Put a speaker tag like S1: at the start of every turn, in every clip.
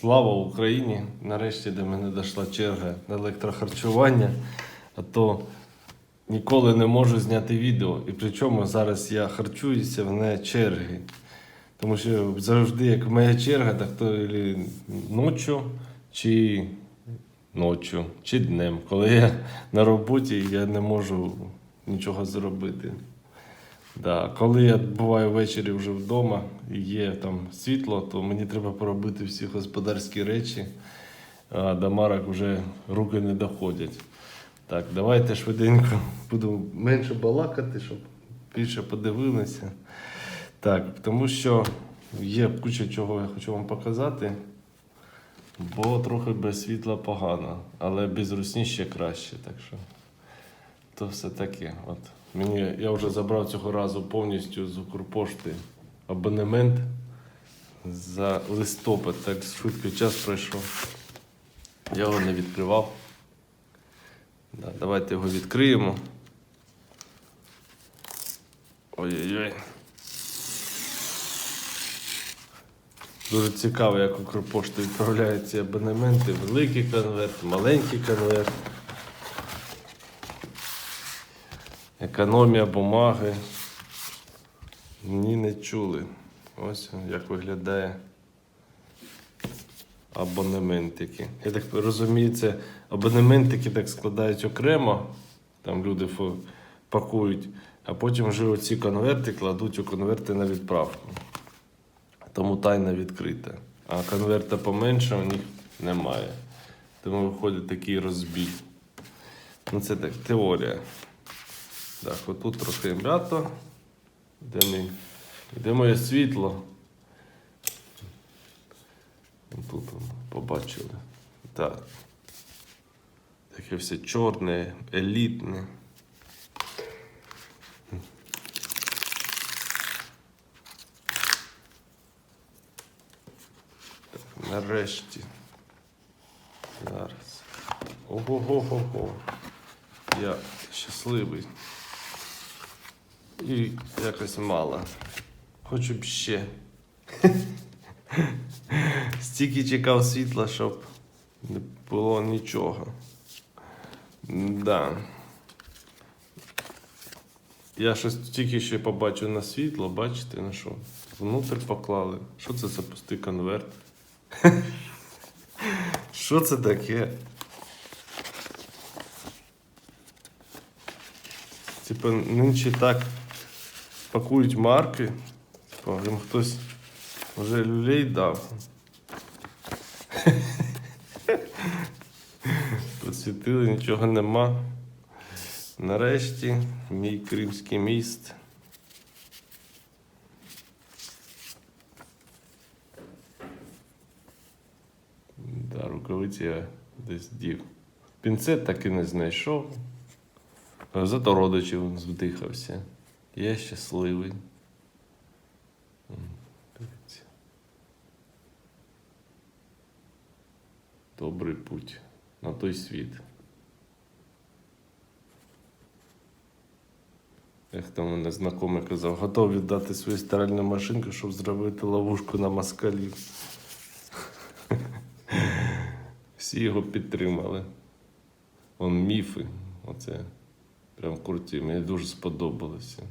S1: Слава Україні! Нарешті до мене дійшла черга на електрохарчування, а то ніколи не можу зняти відео. І причому зараз я харчуюся вне черги. Тому що завжди, як моя черга, так то ночі, чи ночі, чи днем. Коли я на роботі, я не можу нічого зробити. Да. Коли я буваю ввечері вже вдома і є там світло, то мені треба поробити всі господарські речі, а до марок вже руки не доходять. Так, давайте швиденько буду менше балакати, щоб більше подивилися. Так, тому що є куча чого я хочу вам показати, бо трохи без світла погано, але без русні ще краще. Так що то все таке. От. Мені, я вже забрав цього разу повністю з Укрпошти абонемент за листопад. Так швидко час пройшов. Я його не відкривав. Да, давайте його відкриємо. Ой-ой-ой. Дуже цікаво, як Укрпошта відправляє ці абонементи. Великий конверт, маленький конверт. Економія бумаги. Ні, не чули. Ось як виглядає абонементики. Я так розумію, це абонементики так складають окремо. Там люди пакують, а потім вже оці конверти кладуть у конверти на відправку. Тому тайна відкрита. А конверта поменше у них немає. Тому виходить такий розбій. Ну, це так, теорія. Так, отут трохи м'ято. Де, мій, де моє світло? Тут побачили. Так. Таке все чорне, елітне. Так, нарешті. Зараз. Ого-го-го-го. Я щасливий. І якось мало. Хочу б ще. Стільки чекав світла, щоб не було нічого. Да. Я щось тільки ще побачив на світло, бачите, на що? Внутрь поклали. Що це за пустий конверт? Що це таке? Типа, нинче так пакують марки. Типа, їм хтось вже люлей дав. Посвітили, нічого нема. Нарешті мій кримський міст. Да, рукавиці я десь дів. Пінцет так і не знайшов. Зато родичів здихався. Я щасливий. Дивіться. Добрий путь на той світ. Як там мене знайомий казав, готов віддати свою стиральну машинку, щоб зробити ловушку на москалів. Всі його підтримали. Он міфи. Оце прям круті. Мені дуже сподобалося.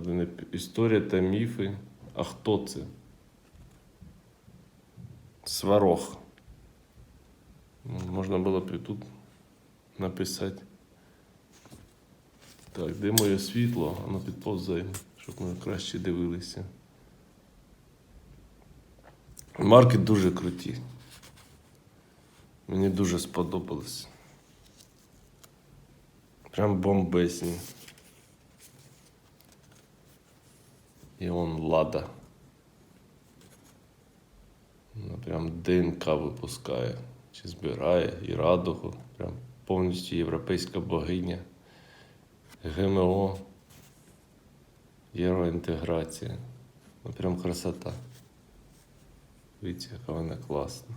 S1: П- історія та міфи. А хто це? Сварог. Ну, Можна було б і тут написати. Так, де моє світло? Воно підповзаємо, щоб ми краще дивилися. Марки дуже круті. Мені дуже сподобалось. Прям бомбесні. І он лада. Вона прям ДНК випускає. Чи збирає і радугу. Прям повністю європейська богиня. ГМО. Євроінтеграція. Ну прям красота. Дивіться, яка вона класна.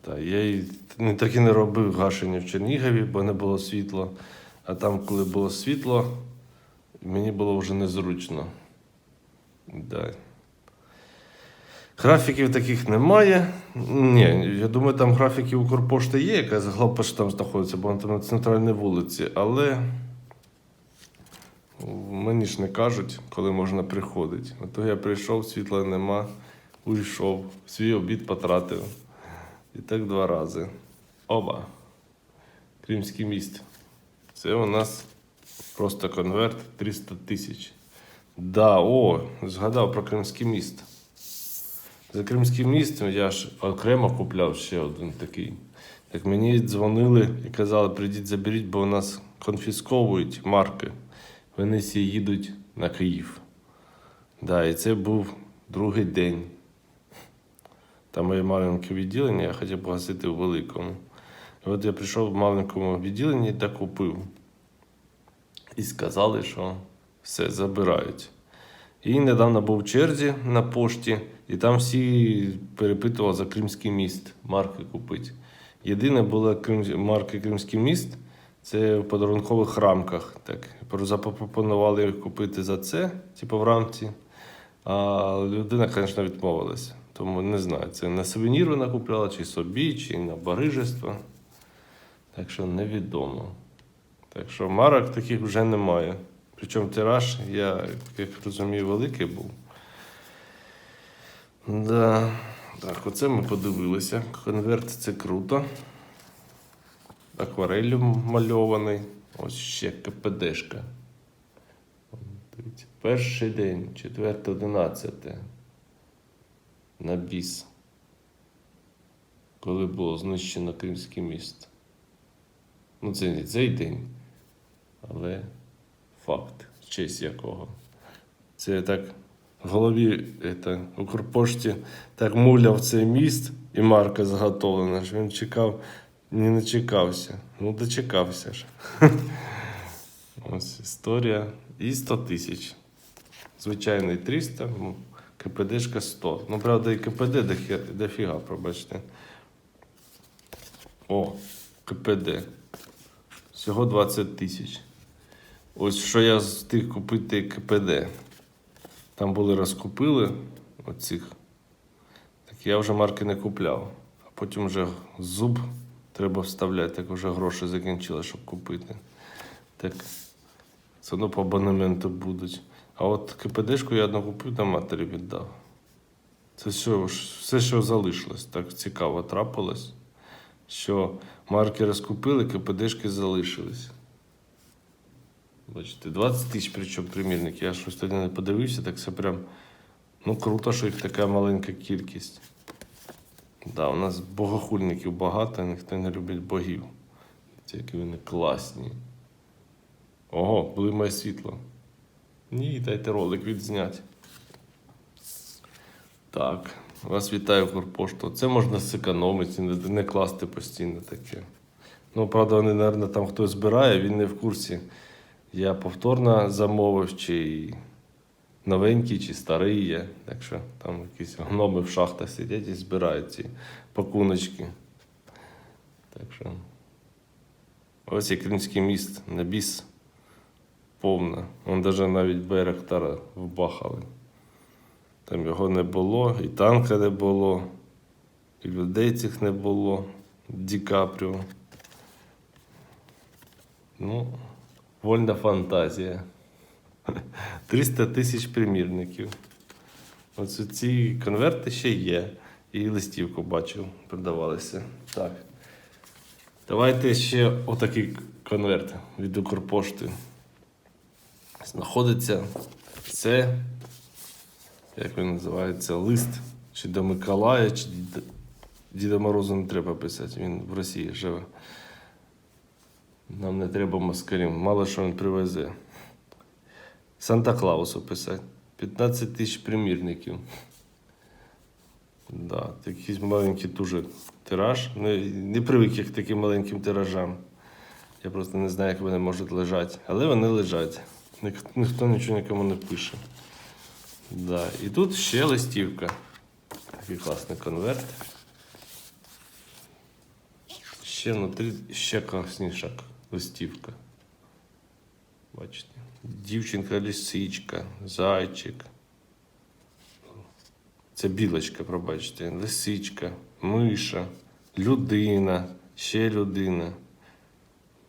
S1: Та, я і не так і не робив гашення в Чернігові, бо не було світла. А там, коли було світло, мені було вже незручно. Да. Графіків таких немає. Ні, я думаю, там графіки Укрпошти є, якась главпошта там знаходиться, бо вона там на центральній вулиці, але мені ж не кажуть, коли можна приходити. Ото я прийшов, світла нема, уйшов, свій обід потратив. І так два рази. Оба. Кримський міст. Це у нас просто конверт 300 тисяч. Да, о, згадав про Кримський міст. За Кримський міст я ж окремо купляв ще один такий. Як мені дзвонили і казали, прийдіть, заберіть, бо у нас конфісковують марки. Вони всі їдуть на Київ. Да, і це був другий день. Там моє маленьке відділення, я хотів погасити в великому. І от я прийшов в маленькому відділенні та купив. І сказали, що все забирають. І недавно був в черзі на пошті, і там всі перепитували за Кримський міст марки купити. Єдине було Крим... марки Кримський міст це в подарункових рамках. Так. Запропонували купити за це, типу в рамці. А людина, звісно, відмовилася. Тому не знаю, це на сувенір вона купляла, чи собі, чи на барижество. Так що невідомо. Так що марок таких вже немає. Причому тираж, я як розумію, великий був. Да. Так, оце ми подивилися. Конверт це круто. Акварелью мальований. Ось ще КПДшка. Дивіться, Перший день, 4.11. На біс. Коли було знищено Кримський міст. Ну, це не цей день, але факт, честь якого. Це так в голові это, Укрпошті так муляв цей міст і марка заготовлена, що він чекав, не начекався. Ну, дочекався ж. Ось історія. І 100 тисяч. Звичайний 300, ну, КПДшка 100. Ну, правда, і КПД дофіга, пробачте. О, КПД. Всього 20 тисяч. Ось що я встиг купити КПД. Там були розкупили оцих. Так я вже марки не купляв. А потім вже зуб треба вставляти, як вже гроші закінчили, щоб купити. Так, це одно по абонементу будуть. А от КПДшку я одну купив, там матері віддав. Це все, все, що залишилось. Так цікаво трапилось, що марки розкупили, КПДшки залишились. Бачите, 20 тисяч причому примірник. Я щось тоді не подивився, так це прям. Ну, круто, що їх така маленька кількість. Да, у нас богохульників багато, ніхто не любить богів. Які вони класні. Ого, блимає світло. Ні, дайте ролик відзняти. Так, вас вітаю Корпошту. Це можна зекономити, не, не класти постійно таке. Ну, правда, вони, мабуть, там хтось збирає, він не в курсі. Я повторно замовив, чи новенький, чи старий є. Так що там якісь гноми в шахтах сидять і збирають ці пакуночки. Так що. Ось і Кримський міст на біс повна. Вон даже навіть Байрактара вбахали. Там його не було, і танка не було, і людей цих не було. Ді Капріо. Ну, вольна фантазія. 300 тисяч примірників. Оце ці конверти ще є. І листівку бачив, продавалися. Так. Давайте ще отакий конверт від Укрпошти. Знаходиться це, як він називається, лист чи до Миколая, чи Діда Морозу не треба писати, він в Росії живе. Нам не треба москалів, мало що він привезе. Санта Клаусу писати. 15 тисяч примірників. Да, такий маленький дуже тираж. Не, не привик я к таким маленьким тиражам. Я просто не знаю, як вони можуть лежати. Але вони лежать. Ніх- Ніхто нічого нікому не пише. Да. І тут ще листівка. Такий класний конверт. Ще внутрі ще класніша листівка. Бачите? Дівчинка лисичка, зайчик. Це білочка, пробачте, лисичка, миша, людина, ще людина.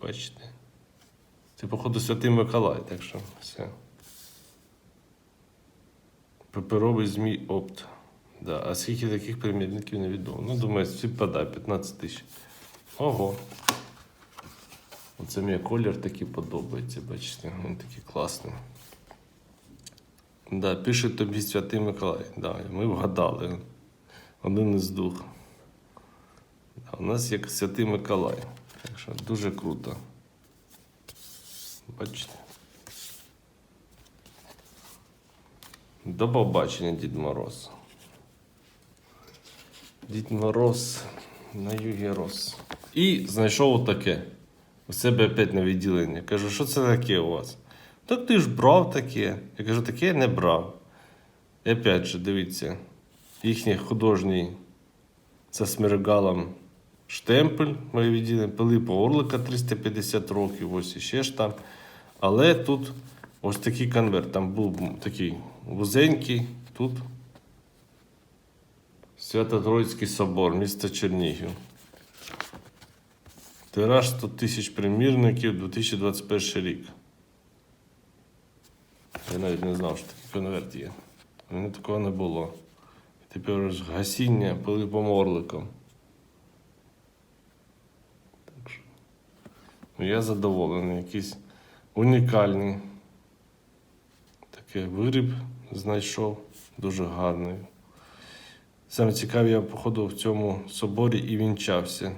S1: Бачите? Це, походу, Святий Миколай, так що все. Паперовий змій опт. Да. А скільки таких примірників невідомо. Ну, думаю, всі подай, 15 тисяч. Ого. Оце мені колір такий подобається, бачите, він такий класний. Да, пише тобі Святий Миколай. Да, ми вгадали. Один із двох. Да, у нас є Святий Миколай. Так що дуже круто. Бачите. До побачення, Дід Мороз. Дід Мороз на югі рос. І знайшов таке. У себе опять на відділенні. Кажу, що це таке у вас? Так ти ж брав таке. Я кажу, таке я не брав. І опять же, дивіться, їхній художній за смергалом штемпель моє відділення, Пилипа Орлика 350 років, ось іще ж там. Але тут ось такий конверт. Там був такий вузенький, тут Свято-Троїцький собор, місто Чернігів. Тираж 100 тисяч примірників 2021 рік. Я навіть не знав, що такий конверт є. У мене такого не було. Тепер ж гасіння Пилипом Орликом. Так що. Ну, я задоволений. Якийсь унікальний. Такий виріб знайшов. Дуже гарний. Саме цікаве, я походу в цьому соборі і вінчався.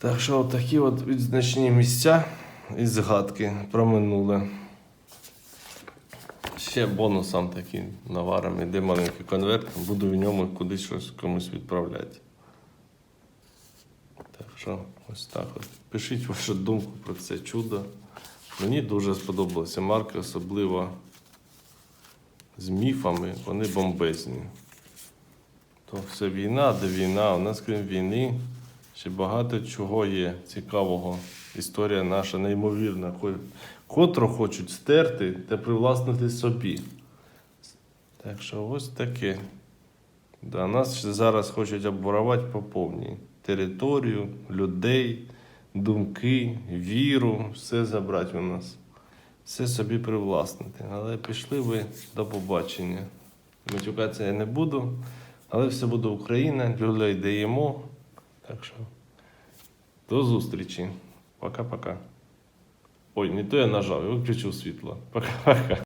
S1: Так що такі от відзначні місця і згадки про минуле. Ще бонусом такий наваром іде маленький конверт, буду в ньому кудись щось комусь відправляти. Так що ось так от. Пишіть вашу думку про це чудо. Мені дуже сподобалася марка, особливо з міфами, вони бомбезні. То все війна, де війна, у нас крім війни ще багато чого є цікавого. Історія наша неймовірна, ко- котру хочуть стерти та привласнити собі. Так що ось таке. Да, нас зараз хочуть обворувати по повній. Територію, людей, думки, віру, все забрати у нас. Все собі привласнити. Але пішли ви до побачення. Матюкатися я не буду, але все буде Україна, людей даємо. Так що до зустрічі. Пока-пока. Ой, не то я нажав, я виключив світло. Пока-пока.